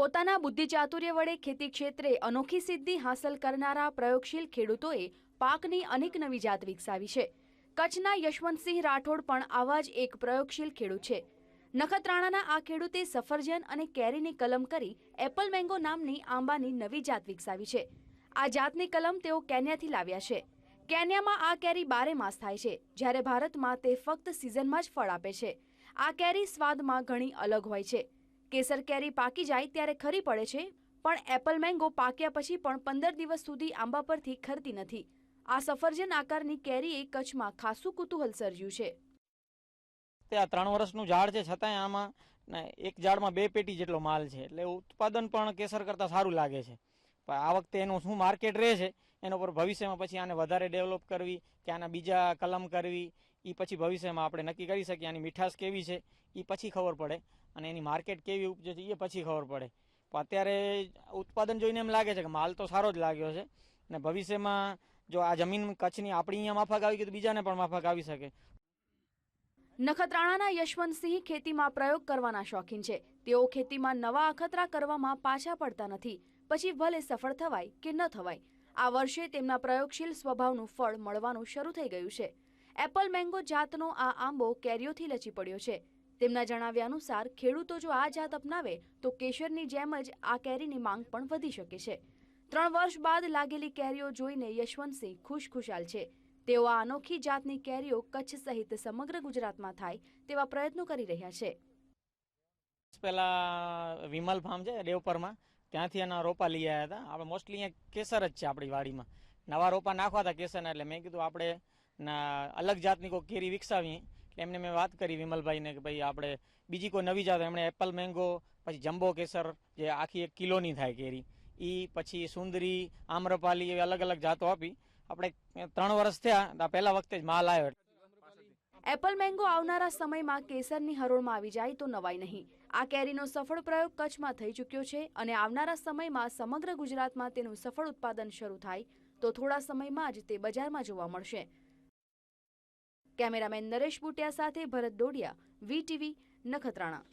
પોતાના બુદ્ધિચાતુર્ય વડે ખેતી ક્ષેત્રે અનોખી સિદ્ધિ હાંસલ કરનારા પ્રયોગશીલ ખેડૂતોએ પાકની અનેક નવી જાત વિકસાવી છે. કચ્છના યશવંતસિંહ રાઠોડ પણ આવા જ એક પ્રયોગશીલ ખેડૂત છે. નખત્રાણાના આ ખેડૂતે સફરજન અને કેરીની કલમ કરી એપલ મેંગો નામની આંબાની નવી જાત વિકસાવી છે. આ જાતની કલમ તેઓ કેન્યાથી લાવ્યા છે. કેન્યામાં આ કેરી બારે માસ થાય છે, જ્યારે ભારતમાં તે ફક્ત સિઝનમાં જ ફળ આપે છે. આ કેરી સ્વાદમાં ઘણી અલગ હોય છે. કેસર કેરી પાકી જાય ત્યારે ખરી પડે છે, પણ એપલ મેંગો પાક્યા પછી પણ પંદર દિવસ સુધી આંબા પરથી ખરતી નથી. આ સફરજન આકારની કેરીએ કચ્છમાં ખાસું કુતૂહલ સર્જ્યું છે. તે આ ત્રણ વર્ષનું ઝાડ છે, છતાંય આમાં એક ઝાડમાં બે પેટી જેટલો માલ છે, એટલે ઉત્પાદન પણ કેસર કરતાં સારું લાગે છે. પણ આ વખતે એનું શું માર્કેટ રહે છે, એના પર ભવિષ્યમાં પછી આને વધારે ડેવલપ કરવી કે આના બીજા કલમ કરવી એ પછી ભવિષ્યમાં આપણે નક્કી કરી શકીએ આની મીઠાશ કેવી છે એ પછી ખબર પડે અને એની માર્કેટ કેવી ઉપજે છે એ પછી ખબર પડે. પણ અત્યારે ઉત્પાદન જોઈને એમ લાગે છે કે માલ તો સારો જ લાગ્યો છે ને ભવિષ્યમાં જો આ જમીન કચ્છની આપણી અહીંયા માફક આવી ગઈ તો બીજાને પણ માફક આવી શકે. નખત્રાણાના યશવંતસિંહ ખેતીમાં પ્રયોગ કરવાના શોખીન છે. તેઓ ખેતીમાં નવા અખતરા કરવામાં પાછા પડતા નથી. પછી ભલે સફળ થવાય કે ન થવાય, આ વર્ષે તેમના પ્રયોગશીલ સ્વભાવનું ફળ મળવાનું શરૂ થઈ ગયું છે. એપલ મેંગો જાતનો આ આંબો કેરીઓથી લચી પડ્યો છે. તેમના જણાવ્યા અનુસાર, ખેડૂતો જો આ જાત અપનાવે, તો કેશરની જેમ જ આ કેરીની માંગ પણ વધી શકે છે. ત્રણ વર્ષ બાદ લાગેલી કેરીઓ જોઈને યશવંતસિંહ ખુશખુશાલ છે. તેઓ આ અનોખી જાતની કેરીઓ કચ્છ સહિત સમગ્ર ગુજરાતમાં થાય તેવા પ્રયત્નો કરી રહ્યા છે. પેલા વિમલ ફાર્મ છે દેવપરમાં ત્યાંથી એના રોપા લઈ આવ્યા હતા. આપણે મોસ્ટલી અહીંયા કેસર જ છે આપણી વાડીમાં. નવા રોપા નાખવા હતા કેસરના એટલે મેં કીધું આપણે ના, અલગ જાતની કોઈ કેરી વિકસાવી. એટલે એમને મેં વાત કરી વિમલભાઈને કે ભાઈ આપણે બીજી કોઈ નવી જાત, એમણે એપલ, મેંગો, પછી જમ્બો કેસર, જે આખી એક કિલોની થાય કેરી. એ પછી સુંદરી, આમ્રપાલી એવી અલગ અલગ જાતો આપી. આપણે ત્રણ વર્ષ થયા પહેલા વખતે જ માલ આવ્યો. એપલ, મેંગો આવનારા સમયમાં કેસરની હરોળમાં આવી જાય તો નવાઈ નહીં. આ કેરીનો સફળ પ્રયોગ કચ્છમાં થઈ ચૂક્યો છે અને આવનારા સમયમાં સમગ્ર ગુજરાતમાં તેનું સફળ ઉત્પાદન શરૂ થાય તો થોડા સમયમાં જ તે બજારમાં જોવા મળશે. કેમેરામેન નરેશ બુટિયા સાથે ભરત ડોડિયા વીટીવી નખત્રાણા.